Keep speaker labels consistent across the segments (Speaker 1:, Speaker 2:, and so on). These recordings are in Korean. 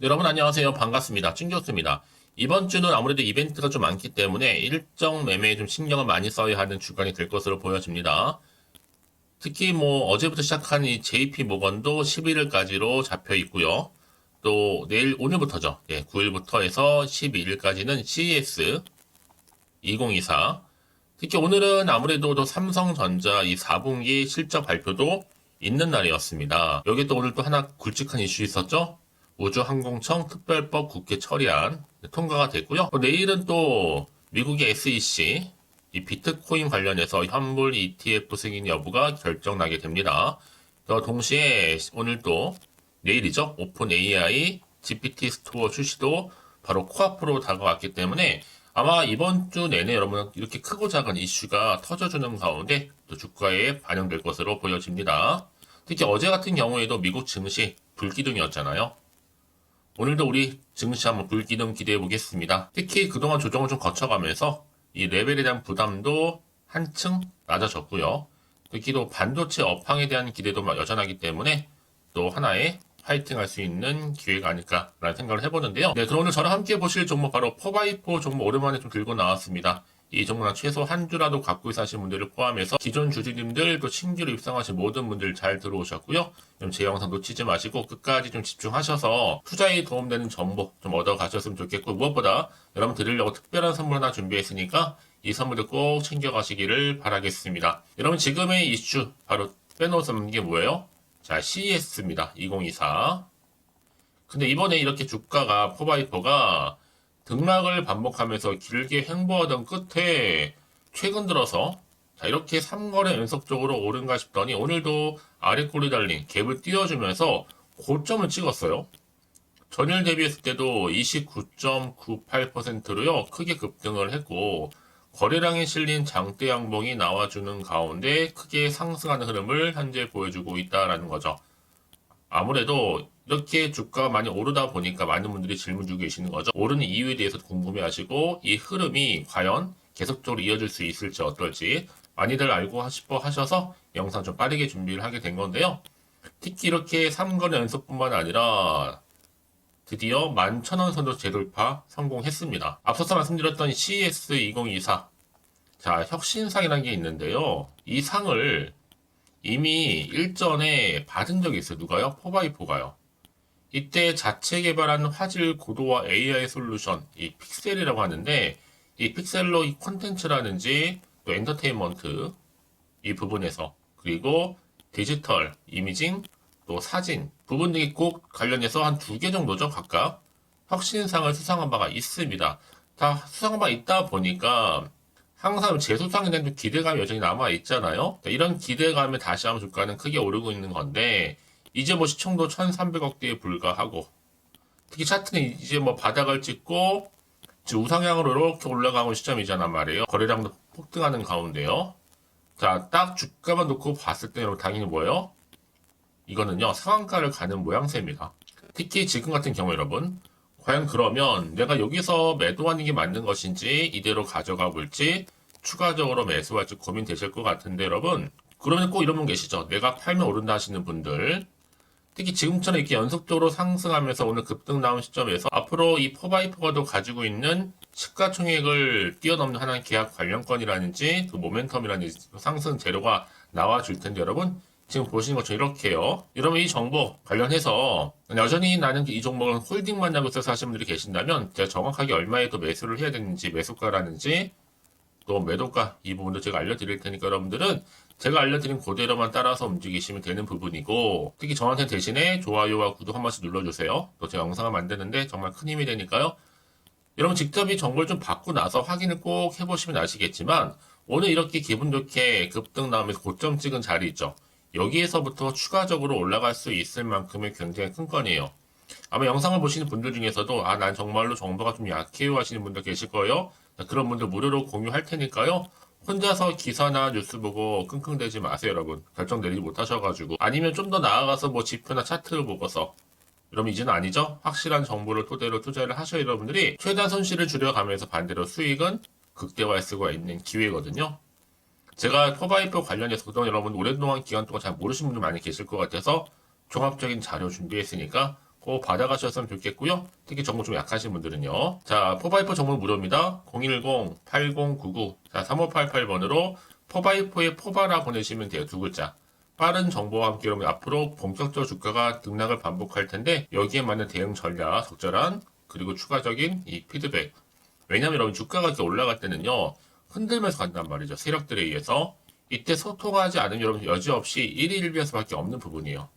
Speaker 1: 네, 여러분 안녕하세요. 반갑습니다. 찐교수입니다. 이번 주는 아무래도 이벤트가 좀 많기 때문에 일정 매매에 좀 신경을 많이 써야 하는 주간이 될 것으로 보여집니다. 특히 뭐 어제부터 시작한 이 JP 모건도 11일까지로 잡혀 있고요. 또 내일 오늘부터죠. 예, 9일부터 해서 12일까지는 CES 2024. 특히 오늘은 아무래도 또 삼성전자 이 4분기 실적 발표도 있는 날이었습니다. 여기 또 오늘 또 하나 굵직한 이슈 있었죠? 우주항공청 특별법 국회 처리안 통과가 됐고요. 또 내일은 또 미국의 SEC 이 비트코인 관련해서 환불 ETF 승인 여부가 결정나게 됩니다. 또 동시에 오늘 또 내일이죠. 오픈 AI GPT 스토어 출시도 바로 코앞으로 다가왔기 때문에 아마 이번 주 내내 여러분 이렇게 크고 작은 이슈가 터져주는 가운데 또 주가에 반영될 것으로 보여집니다. 특히 어제 같은 경우에도 미국 증시 불기둥이었잖아요. 오늘도 우리 증시 한번 불기둥 기대해 보겠습니다. 특히 그동안 조정을 좀 거쳐가면서 이 레벨에 대한 부담도 한층 낮아졌고요. 특히 또 반도체 업황에 대한 기대도 여전하기 때문에 또 하나의 파이팅 할 수 있는 기회가 아닐까라는 생각을 해보는데요. 네, 그럼 오늘 저랑 함께 보실 종목 바로 4x4 종목 오랜만에 좀 들고 나왔습니다. 이 종목은 최소 한 주라도 갖고 있으신 분들을 포함해서 기존 주주님들 또 신규로 입상하신 모든 분들 잘 들어오셨고요. 그럼 제 영상 놓치지 마시고 끝까지 좀 집중하셔서 투자에 도움되는 정보 좀 얻어 가셨으면 좋겠고 무엇보다 여러분 드리려고 특별한 선물 하나 준비했으니까 이 선물도 꼭 챙겨가시기를 바라겠습니다. 여러분 지금의 이슈 바로 빼놓은 게 뭐예요? 자 CES입니다. 2024. 근데 이번에 이렇게 주가가 포바이퍼가 등락을 반복하면서 길게 횡보하던 끝에 최근 들어서 자 이렇게 3거래 연속적으로 오른가 싶더니 오늘도 아래 꼬리 달린 갭을 띄워주면서 고점을 찍었어요. 전일 대비했을 때도 29.98%로요 크게 급등을 했고 거래량에 실린 장대 양봉이 나와주는 가운데 크게 상승하는 흐름을 현재 보여주고 있다라는 거죠. 아무래도 이렇게 주가가 많이 오르다 보니까 많은 분들이 질문 주고 계시는 거죠. 오르는 이유에 대해서 궁금해 하시고 이 흐름이 과연 계속적으로 이어질 수 있을지 어떨지 많이들 알고 싶어 하셔서 영상 좀 빠르게 준비를 하게 된 건데요. 특히 이렇게 3건 연속뿐만 아니라 드디어 11,000원 선도 재돌파 성공했습니다. 앞서서 말씀드렸던 CES 2024 자 혁신상이라는 게 있는데요. 이 상을 이미 일전에 받은 적이 있어요. 누가요? 포바이포가요. 이때 자체 개발한 화질 고도화 AI 솔루션, 이 픽셀이라고 하는데, 이 픽셀로 이 콘텐츠라든지 또 엔터테인먼트 이 부분에서 그리고 디지털, 이미징, 또 사진 부분 등이 꼭 관련해서 한 두 개 정도죠 각각 혁신상을 수상한 바가 있습니다. 다 수상한 바 있다 보니까 항상 재수상에 대한 기대감이 여전히 남아 있잖아요. 이런 기대감에 다시 한번 주가는 크게 오르고 있는 건데 이제 뭐 시청도 1,300억대에 불과하고 특히 차트는 이제 뭐 바닥을 찍고 우상향으로 이렇게 올라가고 시점이잖아 말이에요. 거래량도 폭등하는 가운데요. 자, 딱 주가만 놓고 봤을 때 여러분 당연히 뭐예요? 이거는요 상한가를 가는 모양새입니다. 특히 지금 같은 경우 여러분 과연 그러면 내가 여기서 매도하는 게 맞는 것인지 이대로 가져가 볼지 추가적으로 매수할지 고민되실 것 같은데 여러분 그러면 꼭 이런 분 계시죠. 내가 팔면 오른다 하시는 분들 특히 지금처럼 이렇게 연속적으로 상승하면서 오늘 급등 나온 시점에서 앞으로 이 포바이퍼가도 가지고 있는 시가총액을 뛰어넘는 하나의 계약 관련권이라든지 그 모멘텀이라든지 상승 재료가 나와줄 텐데 여러분 지금 보시는 것처럼 이렇게요. 여러분 이 정보 관련해서 여전히 나는 이 종목은 홀딩만 하고 있어서 하시는 분들이 계신다면 제가 정확하게 얼마에 또 매수를 해야 되는지 매수가라는지 또 매도가 이 부분도 제가 알려드릴 테니까 여러분들은 제가 알려드린 그대로만 따라서 움직이시면 되는 부분이고 특히 저한테 대신에 좋아요와 구독 한 번씩 눌러주세요. 또 제가 영상을 만드는데 정말 큰 힘이 되니까요. 여러분 직접 이 정보를 좀 받고 나서 확인을 꼭 해보시면 아시겠지만 오늘 이렇게 기분 좋게 급등 나오면서 고점 찍은 자리 있죠. 여기에서부터 추가적으로 올라갈 수 있을 만큼의 굉장히 큰 건이에요. 아마 영상을 보시는 분들 중에서도 아 난 정말로 정보가 좀 약해요 하시는 분들 계실 거예요. 그런 분들 무료로 공유할 테니까요. 혼자서 기사나 뉴스 보고 끙끙대지 마세요, 여러분. 결정 내리지 못하셔가지고. 아니면 좀 더 나아가서 뭐 지표나 차트를 보고서. 여러분, 이제는 아니죠? 확실한 정보를 토대로 투자를 하셔야 여러분들이 최단 손실을 줄여가면서 반대로 수익은 극대화할 수가 있는 기회거든요. 제가 포바이퍼 관련해서 그동안 여러분 오랫동안 기간 동안 잘 모르시는 분들 많이 계실 것 같아서 종합적인 자료 준비했으니까 꼭 받아가셨으면 좋겠고요. 특히 정보 좀 약하신 분들은요. 자, 포바이포 정보 무료입니다. 010-8099 자, 3588번으로 포바이포의 포바라 보내시면 돼요. 두 글자. 빠른 정보와 함께 여러분 앞으로 본격적으로 주가가 등락을 반복할 텐데 여기에 맞는 대응 전략 적절한 그리고 추가적인 이 피드백 왜냐하면 여러분 주가가 이렇게 올라갈 때는요 흔들면서 간단 말이죠 세력들에 의해서 이때 소통하지 않으면 여러분 여지없이 1위 1비에서밖에 없는 부분이에요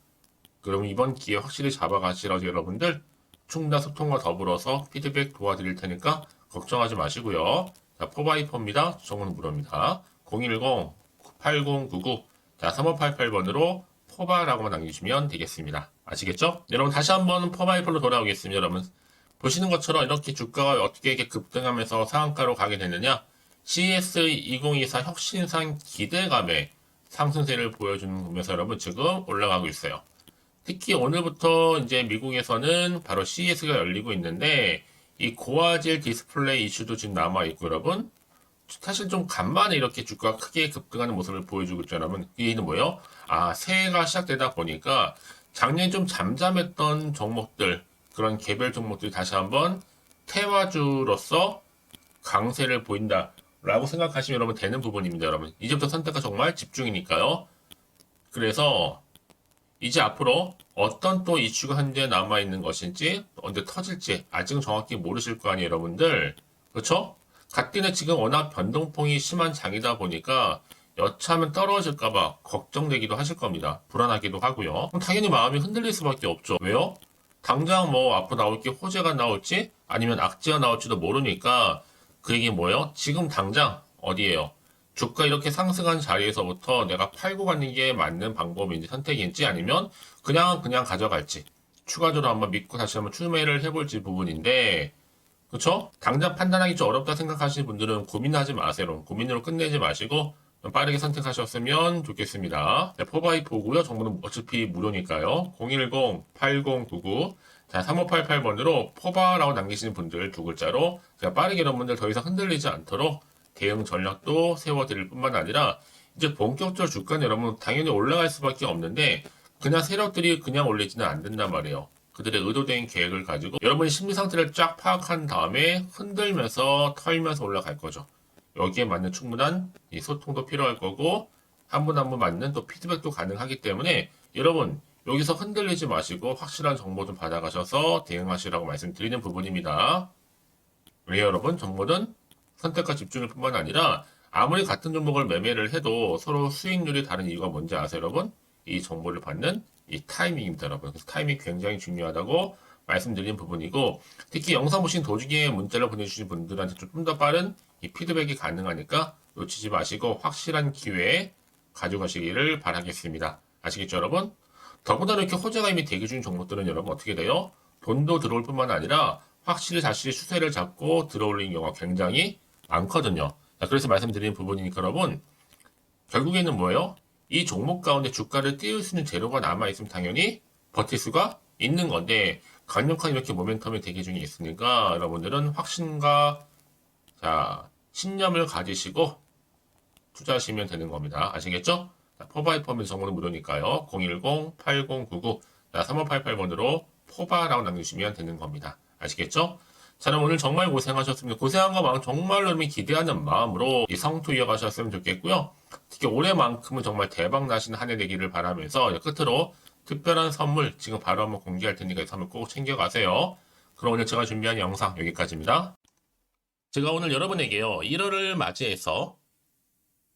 Speaker 1: 그럼 이번 기회 확실히 잡아가시라고 여러분들 충분한 소통과 더불어서 피드백 도와드릴 테니까 걱정하지 마시고요 자 포바이퍼입니다 정보는 무료입니다 010-8099 자, 3588번으로 포바라고만 남겨주시면 되겠습니다. 아시겠죠? 여러분 다시 한번 포바이플로 돌아오겠습니다. 여러분 보시는 것처럼 이렇게 주가가 어떻게 이렇게 급등하면서 상한가로 가게 되느냐? CS 2024 혁신상 기대감에 상승세를 보여주는 보면서 여러분 지금 올라가고 있어요. 특히 오늘부터 이제 미국에서는 바로 CES가 열리고 있는데 이 고화질 디스플레이 이슈도 지금 남아 있고 여러분 사실 좀 간만에 이렇게 주가가 크게 급등하는 모습을 보여주고 있죠, 여러분. 이는 뭐예요? 아, 새해가 시작되다 보니까 작년에 좀 잠잠했던 종목들, 그런 개별 종목들이 다시 한번 테마주로서 강세를 보인다 라고 생각하시면 여러분 되는 부분입니다, 여러분. 이제부터 선택가 정말 집중이니까요. 그래서 이제 앞으로 어떤 또 이슈가 현재 남아있는 것인지, 언제 터질지 아직은 정확히 모르실 거 아니에요, 여러분들. 그렇죠? 갓디는 지금 워낙 변동폭이 심한 장이다 보니까 여차하면 떨어질까봐 걱정되기도 하실 겁니다. 불안하기도 하고요. 당연히 마음이 흔들릴 수밖에 없죠. 왜요? 당장 뭐 앞으로 나올 게 호재가 나올지 아니면 악재가 나올지도 모르니까 그 얘기 뭐예요? 지금 당장 어디에요? 주가 이렇게 상승한 자리에서부터 내가 팔고 가는 게 맞는 방법인지 선택인지 아니면 그냥 그냥 가져갈지 추가적으로 한번 믿고 다시 한번 출매를 해볼지 부분인데 그렇죠? 당장 판단하기 좀 어렵다 생각하시는 분들은 고민하지 마세요. 고민으로 끝내지 마시고 좀 빠르게 선택하셨으면 좋겠습니다. 네, 포바이포고요. 정보는 어차피 무료니까요. 010-8099 자, 3588번으로 포바라고 남기시는 분들 두 글자로 제가 빠르게 여러분들 더 이상 흔들리지 않도록 대응 전략도 세워드릴 뿐만 아니라 이제 본격적으로 주가는 여러분 당연히 올라갈 수밖에 없는데 그냥 세력들이 그냥 올리지는 않는단 말이에요. 그들의 의도된 계획을 가지고 여러분의 심리 상태를 쫙 파악한 다음에 흔들면서 털면서 올라갈 거죠. 여기에 맞는 충분한 이 소통도 필요할 거고 한 분 한 분 맞는 또 피드백도 가능하기 때문에 여러분 여기서 흔들리지 마시고 확실한 정보 좀 받아가셔서 대응하시라고 말씀드리는 부분입니다. 왜 여러분 정보는 선택과 집중일 뿐만 아니라 아무리 같은 종목을 매매를 해도 서로 수익률이 다른 이유가 뭔지 아세요 여러분? 이 정보를 받는 이 타이밍입니다, 여러분. 그래서 타이밍 굉장히 중요하다고 말씀드린 부분이고, 특히 영상 보신 도중에 문자를 보내주신 분들한테 좀 더 빠른 이 피드백이 가능하니까 놓치지 마시고 확실한 기회에 가져가시기를 바라겠습니다. 아시겠죠, 여러분? 더군다나 이렇게 호재가 이미 대기 중인 종목들은 여러분 어떻게 돼요? 돈도 들어올 뿐만 아니라 확실히 다시 수세를 잡고 들어올리는 경우가 굉장히 많거든요. 자, 그래서 말씀드리는 부분이니까 여러분, 결국에는 뭐예요? 이 종목 가운데 주가를 띄울 수 있는 재료가 남아있으면 당연히 버틸 수가 있는 건데 강력한 이렇게 모멘텀이 대기 중에 있으니까 여러분들은 확신과 자 신념을 가지시고 투자하시면 되는 겁니다. 아시겠죠? 포바이퍼면 정보는 무료니까요. 010-8099 3588번으로 포바라고 남겨주시면 되는 겁니다. 아시겠죠? 자, 그럼 오늘 정말 고생하셨습니다. 고생한 거 마음 정말로 여러분이 기대하는 마음으로 이 성투 이어가셨으면 좋겠고요. 특히 올해만큼은 정말 대박 나시는 한해 되기를 바라면서 끝으로 특별한 선물 지금 바로 한번 공개할 테니까 이 선물 꼭 챙겨가세요. 그럼 오늘 제가 준비한 영상 여기까지입니다. 제가 오늘 여러분에게요. 1월을 맞이해서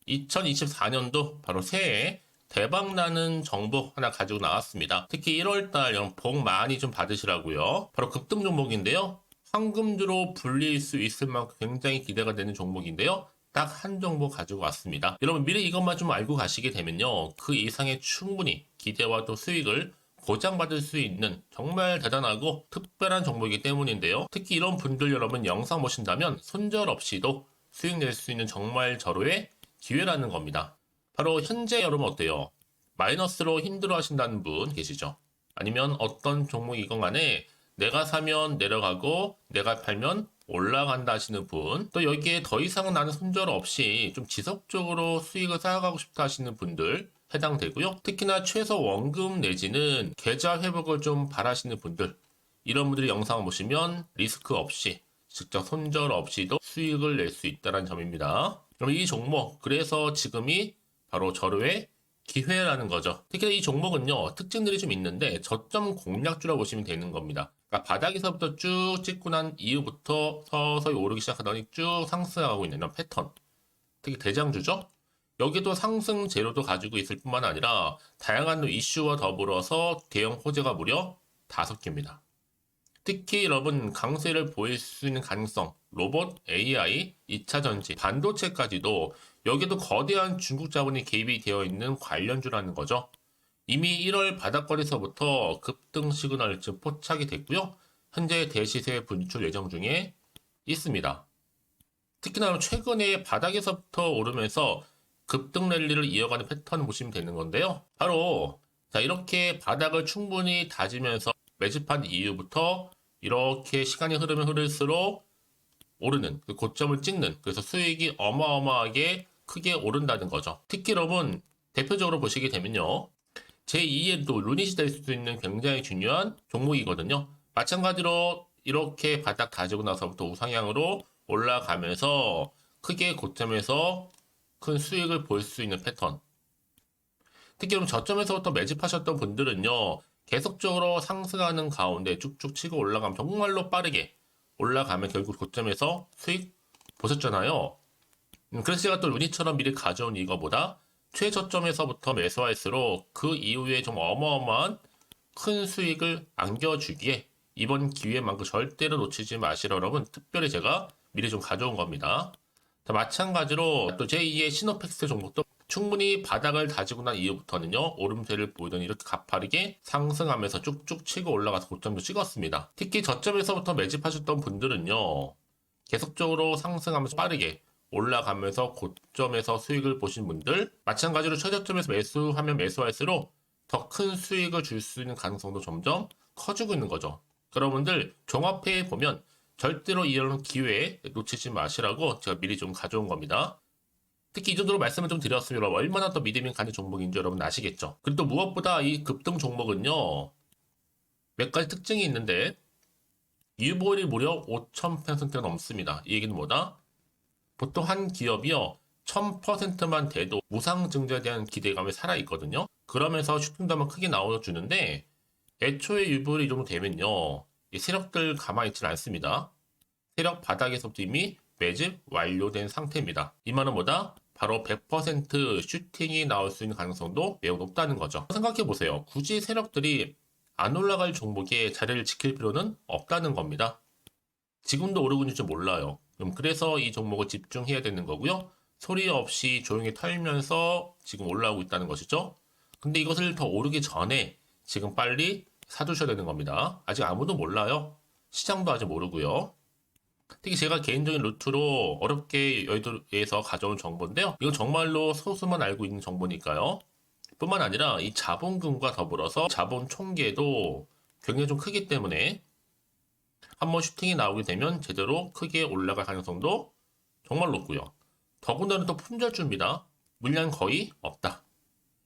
Speaker 1: 2024년도 바로 새해 대박 나는 정보 하나 가지고 나왔습니다. 특히 1월달 복 많이 좀 받으시라고요. 바로 급등 종목인데요. 황금주로 불릴 수 있을 만큼 굉장히 기대가 되는 종목인데요. 딱한 종목 가지고 왔습니다. 여러분 미리 이것만 좀 알고 가시게 되면요. 그 이상의 충분히 기대와 또 수익을 보장받을 수 있는 정말 대단하고 특별한 종목이기 때문인데요. 특히 이런 분들 여러분 영상 보신다면 손절 없이도 수익 낼 수 있는 정말 절호의 기회라는 겁니다. 바로 현재 여러분 어때요? 마이너스로 힘들어 하신다는 분 계시죠? 아니면 어떤 종목이건 간에 내가 사면 내려가고 내가 팔면 올라간다 하시는 분, 또 여기에 더 이상은 나는 손절 없이 좀 지속적으로 수익을 쌓아가고 싶다 하시는 분들, 해당되고요. 특히나 최소 원금 내지는 계좌 회복을 좀 바라시는 분들 이런 분들이 영상을 보시면 리스크 없이 직접 손절 없이도 수익을 낼 수 있다는 점입니다. 그럼 이 종목 그래서 지금이 바로 절호의 기회라는 거죠. 특히나 이 종목은요 특징들이 좀 있는데 저점 공략주라 보시면 되는 겁니다. 그러니까 바닥에서부터 쭉 찍고 난 이후부터 서서히 오르기 시작하더니 쭉 상승하고 있는 이런 패턴. 특히 대장주죠. 여기도 상승 재료도 가지고 있을 뿐만 아니라 다양한 이슈와 더불어서 대형 호재가 무려 다섯 개입니다. 특히 여러분 강세를 보일 수 있는 가능성, 로봇, AI, 2차 전지, 반도체까지도 여기도 거대한 중국 자본이 개입이 되어 있는 관련주라는 거죠. 이미 1월 바닥거리서부터 급등 시그널 즉 포착이 됐고요. 현재 대시세 분출 예정 중에 있습니다. 특히나 최근에 바닥에서부터 오르면서 급등 랠리를 이어가는 패턴을 보시면 되는 건데요. 바로 자 이렇게 바닥을 충분히 다지면서 매집한 이후부터 이렇게 시간이 흐르면 흐를수록 오르는 그 고점을 찍는 그래서 수익이 어마어마하게 크게 오른다는 거죠. 특히 여러분 대표적으로 보시게 되면요. 제2의 또 루닛이 될 수도 있는 굉장히 중요한 종목이거든요. 마찬가지로 이렇게 바닥 다지고 나서부터 우상향으로 올라가면서 크게 고점에서 큰 수익을 볼 수 있는 패턴. 특히 그럼 저점에서부터 매집하셨던 분들은요, 계속적으로 상승하는 가운데 쭉쭉 치고 올라가면 정말로 빠르게 올라가면 결국 고점에서 수익 보셨잖아요. 음, 그래서 제가 또 루니처럼 미리 가져온 이거보다 최저점에서부터 매수할수록 그 이후에 좀 어마어마한 큰 수익을 안겨주기에 이번 기회만큼 절대로 놓치지 마시라 여러분 특별히 제가 미리 좀 가져온 겁니다. 자, 마찬가지로 또 제2의 시노팩스 종목도 충분히 바닥을 다지고 난 이후부터는요 오름세를 보이던 이렇게 가파르게 상승하면서 쭉쭉 치고 올라가서 고점도 찍었습니다. 특히 저점에서부터 매집하셨던 분들은요 계속적으로 상승하면서 빠르게 올라가면서 고점에서 수익을 보신 분들 마찬가지로 최저점에서 매수하면 매수할수록 더 큰 수익을 줄 수 있는 가능성도 점점 커지고 있는 거죠. 여러분들 종합해 보면 절대로 이런 기회에 놓치지 마시라고 제가 미리 좀 가져온 겁니다. 특히 이 정도로 말씀을 좀 드렸으면 얼마나 더 믿음이 가는 종목인지 여러분 아시겠죠? 그리고 또 무엇보다 이 급등 종목은요 몇 가지 특징이 있는데 유보율이 무려 5,000%가 넘습니다. 이 얘기는 뭐다? 보통 한 기업이요 1000%만 돼도 무상증자에 대한 기대감이 살아있거든요. 그러면서 한번 크게 나와주는데 애초에 유보율이 이 정도 되면요 이 세력들 가만히 있지는 않습니다. 세력 바닥에서부터 이미 매집 완료된 상태입니다. 이 말은 뭐다? 바로 100% 슈팅이 나올 수 있는 가능성도 매우 높다는 거죠. 생각해 보세요. 굳이 세력들이 안 올라갈 종목에 자리를 지킬 필요는 없다는 겁니다. 지금도 오르고 있는지 몰라요. 그럼 그래서 이 종목을 집중해야 되는 거고요. 소리 없이 조용히 털면서 지금 올라오고 있다는 것이죠. 근데 이것을 더 오르기 전에 지금 빨리 사두셔야 되는 겁니다. 아직 아무도 몰라요. 시장도 아직 모르고요. 특히 제가 개인적인 루트로 어렵게 여의도에서 가져온 정보인데요. 이건 정말로 소수만 알고 있는 정보니까요. 뿐만 아니라 이 자본금과 더불어서 자본 총계도 굉장히 좀 크기 때문에 한번 슈팅이 나오게 되면 제대로 크게 올라갈 가능성도 정말 높고요. 더군다나 또 품절주입니다. 물량 거의 없다.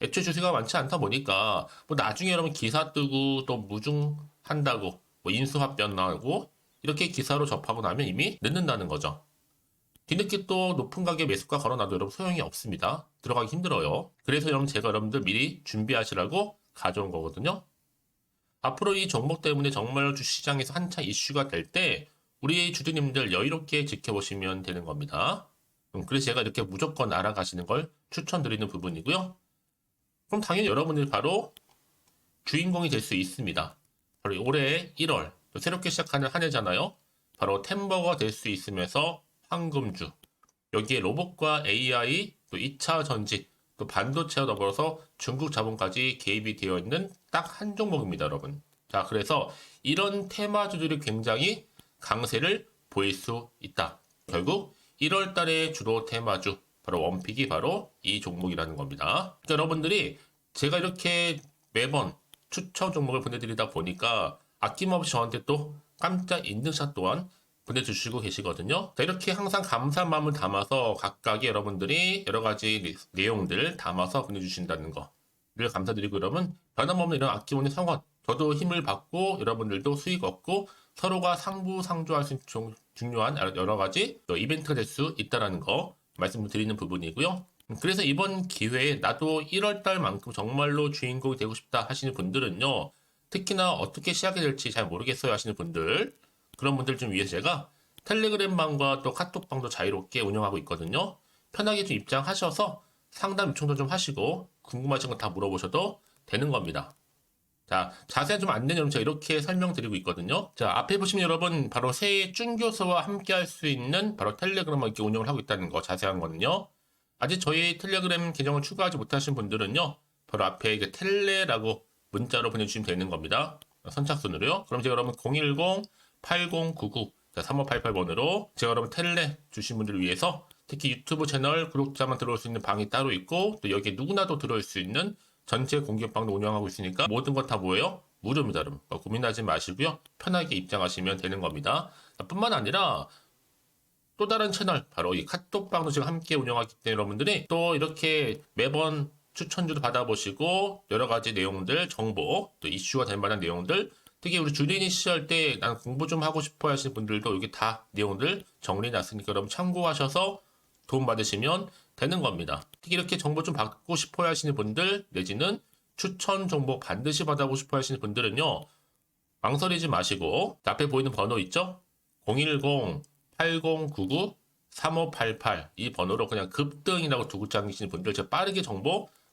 Speaker 1: 애초에 주식가 많지 않다 보니까 뭐 나중에 여러분 기사 뜨고 또 무중한다고 뭐 인수합병 나오고 이렇게 기사로 접하고 나면 이미 늦는다는 거죠. 뒤늦게 또 높은 가격 매수가 걸어놔도 여러분 소용이 없습니다. 들어가기 힘들어요. 그래서 여러분 제가 여러분들 미리 준비하시라고 가져온 거거든요. 앞으로 이 종목 때문에 정말 주시장에서 한차 이슈가 될 때 우리 주주님들 여유롭게 지켜보시면 되는 겁니다. 음, 그래서 제가 이렇게 무조건 알아가시는 걸 추천드리는 부분이고요. 그럼 당연히 여러분들이 바로 주인공이 될 수 있습니다. 바로 올해 1월 또 새롭게 시작하는 한 해잖아요. 바로 템버가 될 수 있으면서 황금주 여기에 로봇과 AI 또 2차 전지 또 반도체와 더불어서 중국 자본까지 개입이 되어 있는 딱 한 종목입니다, 여러분. 자, 그래서 이런 테마주들이 굉장히 강세를 보일 수 있다. 결국 1월 달의 주로 테마주 바로 원픽이 바로 이 종목이라는 겁니다. 그러니까 여러분들이 제가 이렇게 매번 추천 종목을 보내드리다 보니까 아낌없이 저한테 또 깜짝 인증샷 또한 보내주시고 계시거든요. 자, 이렇게 항상 감사한 마음을 담아서 각각의 여러분들이 여러 가지 내- 내용들 담아서 보내주신다는 거를 감사드리고 여러분 변함없는 이런 아낌없는 성원 저도 힘을 받고 여러분들도 수익 얻고 서로가 상부상조할 수 있는 중- 중요한 여러 가지 또 이벤트가 될 수 있다는 거 말씀드리는 부분이고요. 그래서 이번 기회에 나도 1월달만큼 정말로 주인공이 되고 싶다 하시는 분들은요. 특히나 어떻게 시작이 될지 잘 모르겠어요 하시는 분들 그런 분들 좀 위해서 제가 텔레그램 방과 또 카톡 방도 자유롭게 운영하고 있거든요. 편하게 좀 입장하셔서 상담 요청도 좀 하시고 궁금하신 거 다 물어보셔도 되는 겁니다. 자, 자세한 좀 안내 내용 제가 이렇게 설명드리고 있거든요. 자, 앞에 보시면 여러분 바로 새해 쭌교수와 함께 할 수 있는 바로 텔레그램을 이렇게 운영을 하고 있다는 거 자세한 거는요. 아직 저희 텔레그램 계정을 추가하지 못하신 분들은요. 바로 앞에 이게 텔레라고 문자로 보내주시면 되는 겁니다. 선착순으로요. 그럼 제가 여러분 010-8099 3588번으로 제가 여러분 텔레 주신 분들을 위해서 특히 유튜브 채널 구독자만 들어올 수 있는 방이 따로 있고 또 여기에 누구나도 들어올 수 있는 전체 공개방도 운영하고 있으니까 모든 것다 뭐예요? 무료입니다, 여러분. 어, 고민하지 마시고요. 편하게 입장하시면 되는 겁니다. 뿐만 아니라 또 다른 채널 바로 이 카톡방도 지금 함께 운영하기 때문에 여러분들이 또 이렇게 매번 추천주도 받아보시고 여러 가지 내용들 정보 또 이슈가 될 만한 내용들 특히 우리 주린이 시절 때 난 공부 좀 하고 싶어 하시는 분들도 여기 다 내용들 정리해 놨으니까 여러분 참고하셔서 도움 받으시면 되는 겁니다. 특히 이렇게 정보 좀 받고 싶어 하시는 분들 내지는 추천 정보 반드시 받아보고 싶어 하시는 분들은요. 망설이지 마시고 앞에 보이는 번호 있죠? 010-8099-3588 이 번호로 그냥 급등이라고 두고 당기시는 분들 제가 빠르게 정보